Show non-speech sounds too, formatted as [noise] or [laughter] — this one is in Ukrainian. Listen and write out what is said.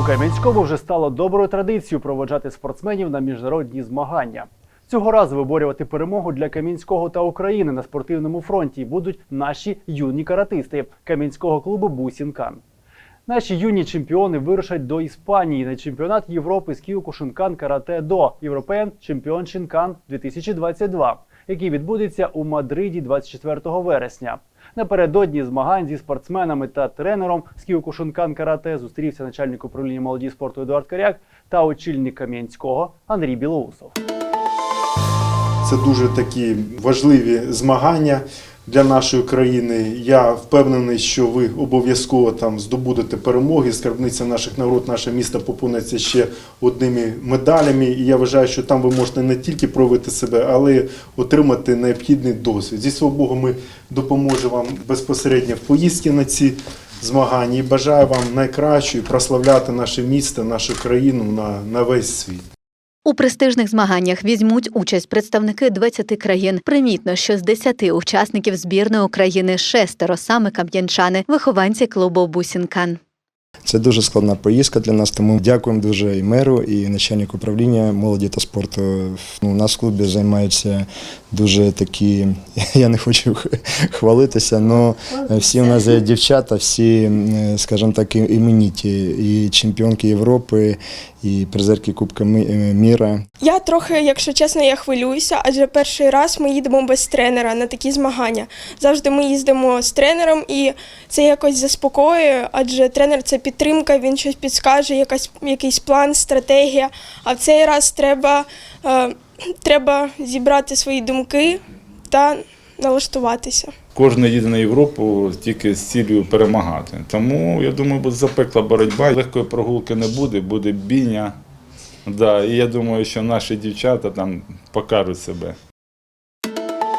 У Кам'янському вже стало доброю традицією проводжати спортсменів на міжнародні змагання. Цього разу виборювати перемогу для Кам'янського та України на спортивному фронті будуть наші юні каратисти Кам'янського клубу Бусінкан. Наші юні чемпіони вирушать до Іспанії на чемпіонат Європи з Кіокушинкан карате до Європеєн Чемпіон Шинкан 2022, який відбудеться у Мадриді 24 вересня. Напередодні змагань зі спортсменами та тренером з Кіокушинкан карате зустрівся начальник управління молоді спорту Едуард Коряк та очільник Кам'янського Андрій Білоусов. Це дуже такі важливі змагання для нашої країни. Я впевнений, що ви обов'язково там здобудете перемоги. Скарбниця наших нагород, наше місто поповниться ще одними медалями. І я вважаю, що там ви можете не тільки проявити себе, але й отримати необхідний досвід. Зі свого Богу, ми допоможемо вам безпосередньо в поїздці на ці змагання. І бажаю вам найкращої прославляти наше місто, нашу країну на, на весь світ. У престижних змаганнях візьмуть участь представники 20 країн. Примітно, що з 10 учасників збірної України шестеро саме кам'янчани, вихованці клубу Бусінкан. Це дуже складна поїздка для нас, тому дякуємо дуже і меру, і начальнику управління молоді та спорту. Ну, у нас в клубі займаються дуже такі, [laughs] я не хочу [laughs] хвалитися, але всі у нас є дівчата, всі, скажімо так, і- імениті, і чемпіонки Європи, і призерки Кубка е, міра. Я трохи, якщо чесно, я хвилююся, адже перший раз ми їдемо без тренера на такі змагання. Завжди ми їздимо з тренером, і це якось заспокоює, адже тренер це підтримка, він щось підскаже, якась, якийсь план, стратегія. А в цей раз треба, е, треба зібрати свої думки та налаштуватися. Кожен їде на Європу тільки з цілею перемагати. Тому я думаю, буде запекла боротьба. Легкої прогулки не буде, буде бійня. Да, і я думаю, що наші дівчата там покажуть себе.